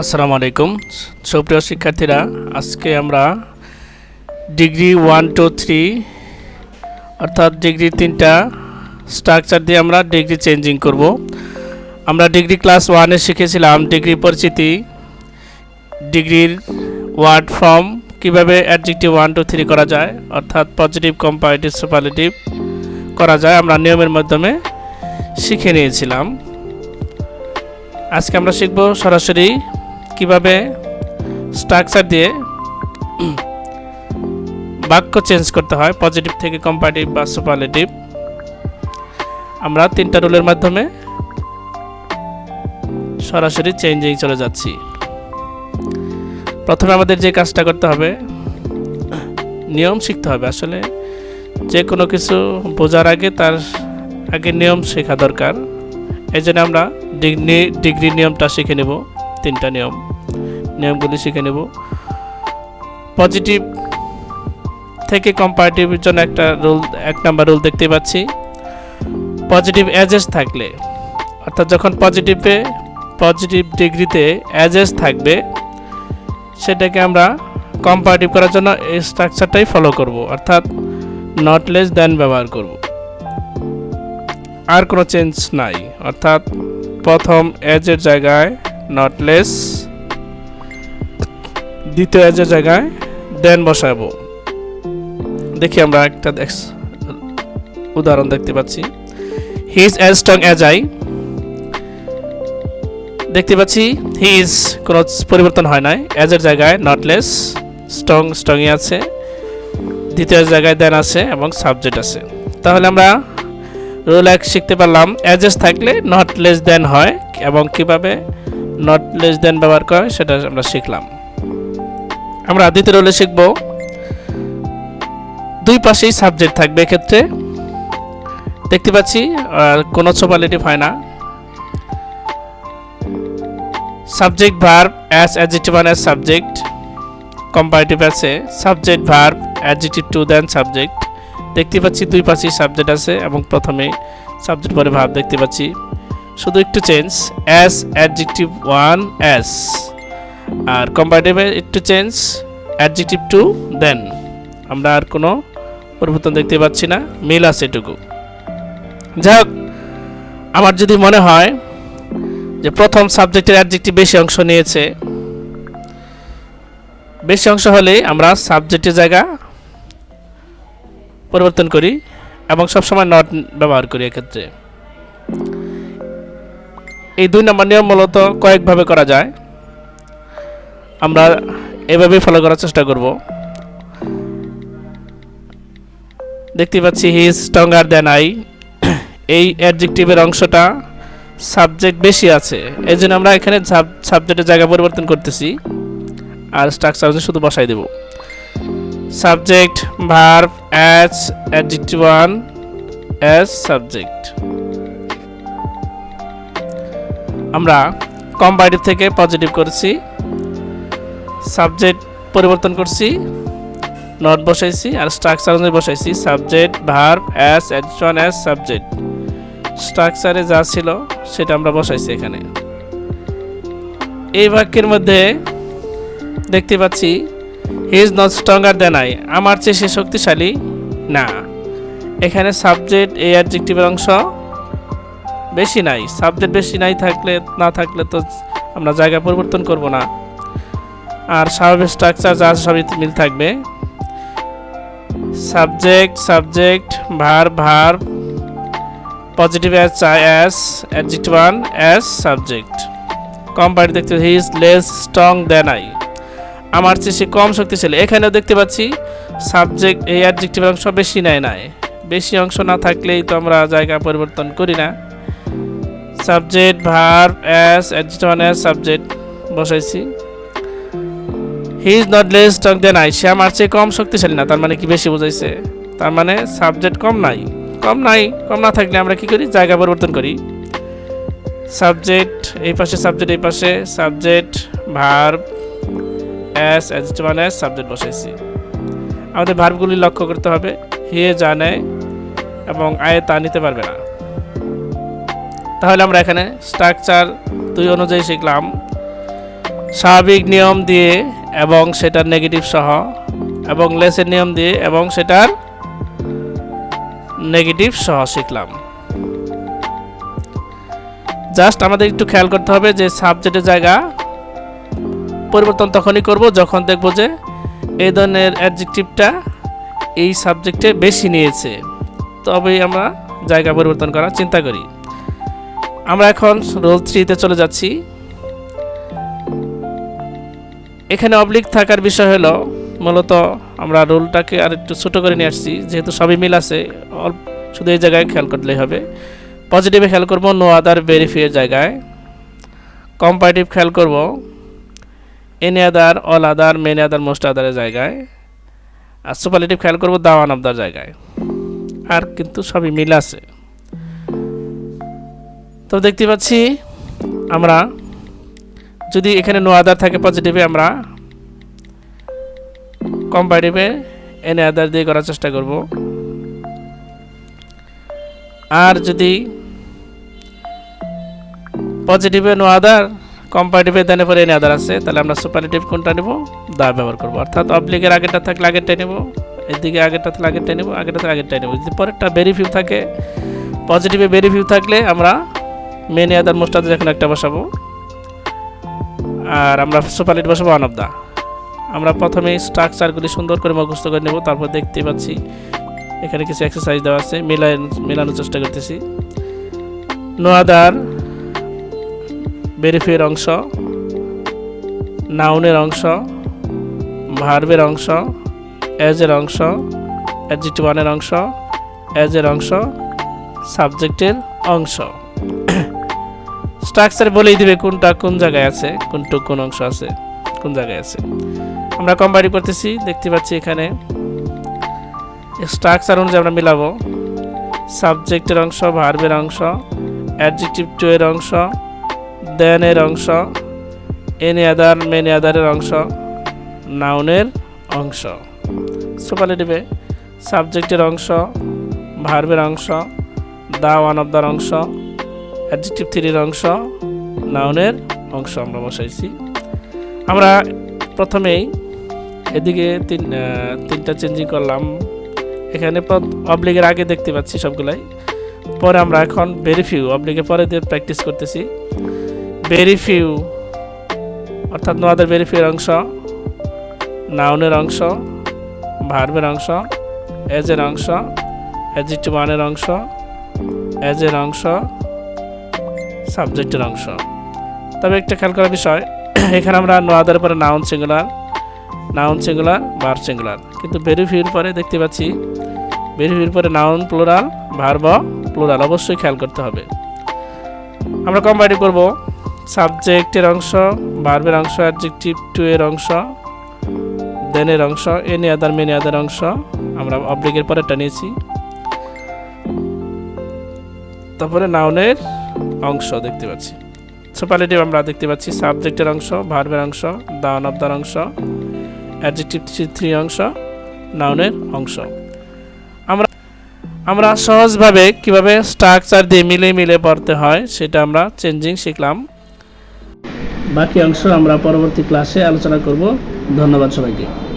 আসসালামু আলাইকুম। সুপ্রিয় শিক্ষার্থীরা, আজকে আমরা ডিগ্রি ওয়ান, টু, থ্রি, অর্থাৎ ডিগ্রি তিনটা স্ট্রাকচার দিয়ে আমরা ডিগ্রি চেঞ্জিং করব। আমরা ডিগ্রি ক্লাস ওয়ানে শিখেছিলাম ডিগ্রি পরিচিতি, ডিগ্রির ওয়ার্ড ফর্ম, কীভাবে অ্যাডজেক্টিভ ওয়ান, টু, থ্রি করা যায়, অর্থাৎ পজিটিভ, কম্পারেটিভ, সুপারলেটিভ করা যায়। আমরা নিয়মের মাধ্যমে শিখে নিয়েছিলাম। আজকে আমরা শিখব সরাসরি কীভাবে স্ট্রাকচার দিয়ে বাক্য চেঞ্জ করতে হয় পজিটিভ থেকে কম্পারেটিভ বা সুপারলেটিভ আমরা তিনটা রুলের মাধ্যমে সরাসরি চেঞ্জিং চলে যাচ্ছি। প্রথমে আমাদের যে কাজটা করতে হবে, নিয়ম শিখতে হবে। আসলে যে কোনো কিছু বোঝার আগে তার আগে নিয়ম শেখা দরকার। এই জন্য আমরা ডিগ্রি ডিগ্রি নিয়মটা শিখে নেব, তিনটা নিয়ম। নিয়মগুলি শিখে নেব। পজিটিভ থেকে কম্পারেটিভের জন্য একটা রুল এক নাম্বার রুল দেখতে পাচ্ছি। পজিটিভ অ্যাজেস থাকলে, অর্থাৎ যখন পজিটিভে পজিটিভ ডিগ্রিতে অ্যাজেস থাকবে, সেটাকে আমরা কম্পারেটিভ করার জন্য এই স্ট্রাকচারটাই ফলো করব, অর্থাৎ নট লেস দেন ব্যবহার করব। আর কোনো চেঞ্জ নাই। অর্থাৎ প্রথম এজের জায়গায় নট লেস দ্বিতীয় এজের জায়গায় দেন বসাবো। দেখি আমরা একটা উদাহরণ দেখতে পাচ্ছি। He is as strong as I দেখতে পাচ্ছি হি ইজ কোনো পরিবর্তন হয় নাই। অ্যাজের জায়গায় নট লেস স্ট্রং স্ট্রংই আছে। দ্বিতীয় জায়গায় দেন আছে এবং সাবজেক্ট আছে। তাহলে আমরা রুল এক শিখতে পারলাম। অ্যাজেস থাকলে নট লেস দেন হয় এবং কীভাবে নট লেস দেন ব্যবহার করে সেটা আমরা শিখলাম। আমরা দ্বিতীয় রুলে শিখব। দুই পাশেই সাবজেক্ট থাকবে এক্ষেত্রে। দেখতে পাচ্ছি কোনো সুপারলেটিভ হয় না। Subject verb as adjective as subject comparative আছে। Subject verb adjective to than subject দেখতে পাচ্ছি দুই পাশেই সাবজেক্ট আছে এবং প্রথমে সাবজেক্ট পরে ভাব দেখতে পাচ্ছি। শুধু একটু change as adjective one as আর কম্পারেটিভে একটু চেঞ্জ অ্যাডজেক্টিভ টু দেন আমরা আর কোনো পরিবর্তন দেখতে পাচ্ছি না, মিল আছে এটুকু। যাই হোক, আমার যদি মনে হয় যে প্রথম সাবজেক্টের অ্যাডজেক্টিভ বেশি অংশ নিয়েছে, বেশি অংশ হলে আমরা সাবজেক্টের জায়গা পরিবর্তন করি এবং সবসময় নট ব্যবহার করি এক্ষেত্রে। এই দুই নম্বর নিয়ম মূলত কয়েকভাবে করা যায়। আমরা এভাবেই ফলো করার চেষ্টা করব। দেখতে পাচ্ছি হি স্ট্রঙ্গার দেন আই এই অ্যাডজেক্টিভের অংশটা সাবজেক্ট বেশি আছে। এই জন্য আমরা এখানে সাবজেক্টের জায়গা পরিবর্তন করতেছি। আর স্ট্রাকচার শুধু বসাই দেবো। Subject verb as adjective one as subject আমরা কম্পারেটিভ থেকে পজিটিভ করছি সাবজেক্ট পরিবর্তন করছি নট বসাইছি, আর স্ট্রাকচার অনুযায়ী বসাইছি subject verb adjective one as subject স্ট্রাকচারে যা ছিল, সেটা আমরা বসাইছি এখানে। এই বাক্যের মধ্যে দেখতে পাচ্ছি he is not stronger than I আমার চেয়ে সে শক্তিশালী না। এখানে সাবজেক্ট এই অ্যাডজেক্টিভের অংশ বেশি নাই। সাবজেক্ট বেশি নাই থাকলে, না থাকলে তো আমরা জায়গা পরিবর্তন করব না। আর স্বাভাবিক স্ট্রাকচার যা সবই মিল থাকবে। Subject subject verb verb positive as as adjective one as subject comparative দেখতে he is less strong than I আমার চেয়ে সে কম শক্তিশালী। এখানেও দেখতে পাচ্ছি সাবজেক্ট এই অ্যাডজেক্টিভ অংশ বেশি নেয় নাই। বেশি অংশ না থাকলেই তো আমরা জায়গা পরিবর্তন করি না। Subject verb as adjective as subject বসাইছি। He is not less strong than I সে আমার চেয়ে কম শক্তিশালী না, তার মানে কি বেশি বোঝাইছে? তার মানে সাবজেক্ট কম নাই। কম নাই, কম না থাকলে আমরা কি করি? জায়গা পরিবর্তন করি। সাবজেক্ট এই পাশে সাবজেক্ট এই পাশে subject verb as one as subject বসাইছি। আমাদের ভার্বগুলি লক্ষ্য করতে হবে। হে জানে এবং আয়ে, তা নিতে পারবে না। তাহলে আমরা এখানে স্ট্রাকচার দুই অনুযায়ী শিখলাম। স্বাভাবিক নিয়ম দিয়ে এবং সেটার নেগেটিভ সহ এবং লেসের নিয়ম দিয়ে এবং সেটার নেগেটিভ সহ শিখলাম। জাস্ট আমাদের একটু খেয়াল করতে হবে যে সাবজেক্টের জায়গা পরিবর্তন তখনই করব যখন দেখব যে এই ধরনের অ্যাডজেক্টিভটা এই সাবজেক্টে বেশি নিয়েছে। তবেই আমরা জায়গা পরিবর্তন করার চিন্তা করি। আমরা এখন রোল থ্রিতে চলে যাচ্ছি। এখানে অবলিক থাকার বিষয় হলো, মূলত আমরা রোলটাকে আর একটু ছোটো করে নিয়ে আসছি, যেহেতু সবই মিল আছে অল্প শুধু এই জায়গায় খেয়াল করলেই হবে। পজিটিভে খেয়াল করব নো আদার ভেরিফিয়ের জায়গায়। কম্পারেটিভ খেয়াল করব any other, all other many other most আদারের জায়গায়। আর সুপারলেটিভ খেয়াল করব দাওয়ান আবদার জায়গায়। আর কিন্তু সবই মিল আছে। তো দেখতে পাচ্ছি আমরা, যদি এখানে নো আদার থাকে পজিটিভে আমরা কম্পারেটিভে এনে আদার দিয়ে করার চেষ্টা করব। আর যদি পজিটিভে নো আদার কম্পারেটিভে দেনে পরে এনে আদার আছে, তাহলে আমরা সুপারলেটিভ কোনটা নেব? দা ব্যবহার করব। অর্থাৎ অবলিগের আগেরটা থাকলে আগেরটাই নেব, এদিকে আগেরটা থাকলে আগেরটাই নেব, আগেরটা থাকলে আগেরটাই নেব। যদি পরেরটা বেরিফিউ থাকে পজিটিভে বেরিফিউ থাকলে আমরা মেনে আদার মোস্ট আদার এখন একটা বসাবো। আর আমরা সুপারলিট বসাবো ওয়ান অফ দা আমরা প্রথমে স্ট্রাকচারগুলি সুন্দর করে মুখস্থ করে নেব, তারপর দেখতে পাচ্ছি এখানে কিছু এক্সারসাইজ দেওয়া আছে মিলাই মেলানোর চেষ্টা করতেছি। নো আদার বেরিফিয়ের অংশ, নাউনের অংশ, ভার্বের অংশ, এজের অংশ অ্যাডজেক্টিভ ওয়ানের অংশ, এজের অংশ, সাবজেক্টের অংশ। স্ট্রাকচার বলেই দিবে কোনটা কোন জায়গায় আছে, কোনটু কোন অংশ আছে, কোন জায়গায় আছে। আমরা কম্বাইন করতেছি, দেখতে পাচ্ছি এখানে স্ট্রাকচার অনুযায়ী আমরা মিলাবো। সাবজেক্টের অংশ, ভার্বের অংশ, অ্যাডজেক্টিভ টু এর অংশ দেনের অংশ, এনি আদার মেনি আদারের অংশ, নাউনের অংশ। সুপারলেটিভে সাবজেক্টের অংশ ভার্বের অংশ দা ওয়ান অফ দার অংশ অ্যাডজেক্টিভ থ্রির অংশ, নাউনের অংশ আমরা বসাইছি। আমরা প্রথমেই এদিকে তিন তিনটা চেঞ্জিং করলাম। এখানে অবলিগের আগে দেখতে পাচ্ছি সবগুলাই। পরে আমরা এখন ভেরিফিউ অবলিগের পরে দিয়ে প্র্যাকটিস করতেছি। ভেরিফিউ অর্থাৎ নোয়াদের ভেরিফিউর অংশ নাউনের অংশ ভার্বের অংশ এজের অংশ অ্যাডজেক্টিভ ওয়ানের অংশ এজের অংশ সাবজেক্টের অংশ। তবে একটা খেয়াল করার বিষয়, এখানে আমরা নোয়াদের পরে নাউন সিঙ্গুলার নাউন সিঙ্গুলার বার সিঙ্গুলার কিন্তু ভেরিফিউর পরে দেখতে পাচ্ছি ভেরিফিউর পরে নাউন প্লুরাল ভার্ব প্লুরাল অবশ্যই খেয়াল করতে হবে। আমরা কম্বাইন করব সাবজেক্টের অংশ, ভার্বের অংশ, অ্যাডজেক্টিভ টু এর অংশ দেনের অংশ এনি আদার মেনি আদার অংশ। আমরা অবলিগের পরেরটা নিয়েছি। তারপরে নাউনের অংশ দেখতে পাচ্ছি। সুপারলেটিভ আমরা দেখতে পাচ্ছি, সাবজেক্টের অংশ, ভার্বের অংশ দাউন অফ দার অংশ অ্যাডজেক্টিভ থ্রি অংশ নাউনের অংশ। আমরা আমরা সহজভাবে কীভাবে স্ট্রাকচার দিয়ে মিলে মিলে পড়তে হয়, সেটা আমরা চেঞ্জিং শিখলাম। বাকি অংশ আমরা পরবর্তী ক্লাসে আলোচনা করব। ধন্যবাদ সবাইকে।